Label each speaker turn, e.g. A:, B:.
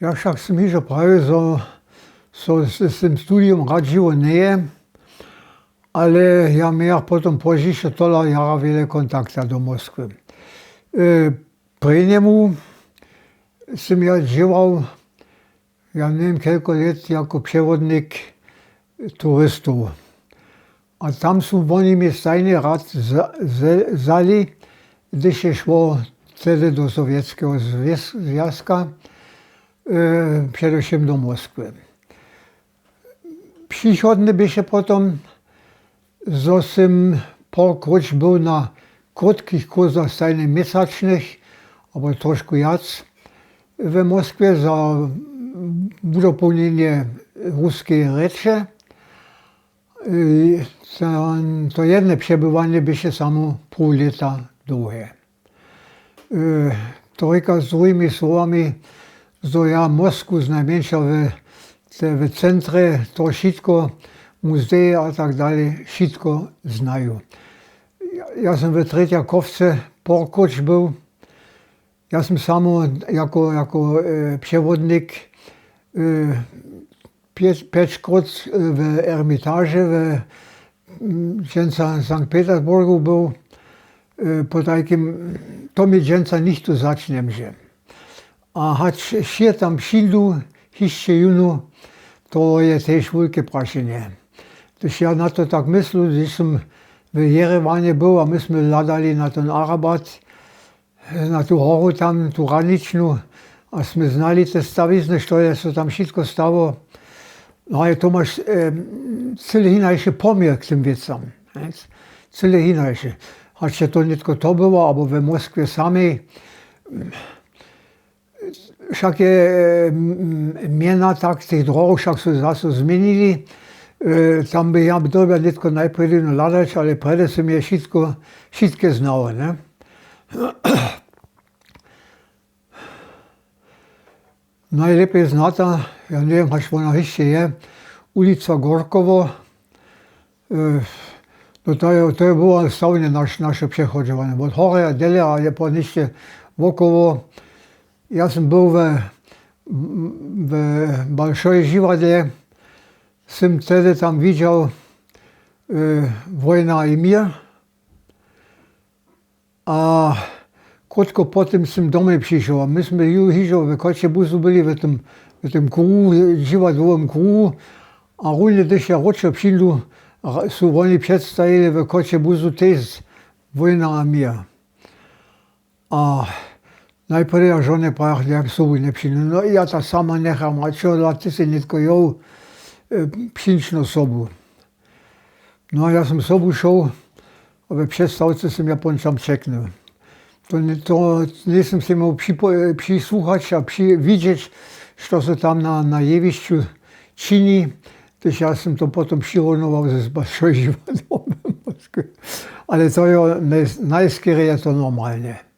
A: Ja však som hižo prawie, so, so z, tym studium radziło nie, ale ja miał potem požišo tola jara wiele kontakta do Moskwy. E, pri njemu sam ja działał, ja nie wiem, kilka lat jako przewodnik turystów. A tam są oni mi stajny rad za- za- zali, gdy się szło wtedy do Sowieckiego Związka, e, wszystkim do Moskwy. Przychodny by się potem, że sam polkroć był na krótkich kursach stajnych miesięcznych, albo troszkę jac, w Moskwie za udopełnienie ruskiej rzeczy. To, to jedno przebywanie by się samo pół lata długie. E, Tylko z drugimi słowami, że ja Moskwu znajmniejsza w, te- w centre, to wszystko, muzeje a tak dalej, wszystko znają. Ja, sam w Tretiakowce porkoć był, ja sam samo jako, jako e, przewodnik e, pięćkrot w Ermitaży w mm, dżęca Sankt Petersburgu był. E, Po takim, to mi dżęca nicht tu zacznem A choć się tam przyjdą, jeszcze junu, to jest też wielkie praszenie. Toż ja na to tak myślę, som w Jerewanie był, a myśmy ladali na ten Arabat, na tu horu tu raniczną, a sme znali te stawizny, što je se tam wszystko stało. No ale to masz e, cyle inajszy pomiar k tym nie? Cyle inajszy. Choć to nie tylko to było, albo w Moskwie samej, však je mm, miena tak tych drogów, však są zase zmienili. E, Tam by ja dobre netko najpredy no ladać, ale prede som je všetko, všetké znal, ne? Najlepiej znata, ja nie wiem, aż ona jeszcze je, ulica Gorkowo. E, No to, je, to je było stałnie nasz, nasze przechodzenie. Od hory a dele, ale po wokoło. Ja sam był w, w Большой Żiwadle. Sam wtedy tam widział e, Wojna i Mir. A krótko po tym sam do mnie przyszedł. A myśmy już w kocie busu byli w tym, w tym kółu, dziwadłowym kółu. A równie gdyż ja rocznie przyjdą, są oni przedstawili w kocie busu też Wojna i Mir. A najpierw ja żonę pojechał, jak sobie nie przyjdą. No i ja ta sama necham, a co, a ty się nie tylko ją przyjść na sobą. No a ja sam sobą szedł, a w przedstawce sam Japończom czeknął. To to nie sam się mógł przypo- przysłuchać, a widzieć, co się tam na, na jewiściu czyni. Też ja sam to potem przyrównował ze Zbaszoj Ale to najskierowanie to normalnie.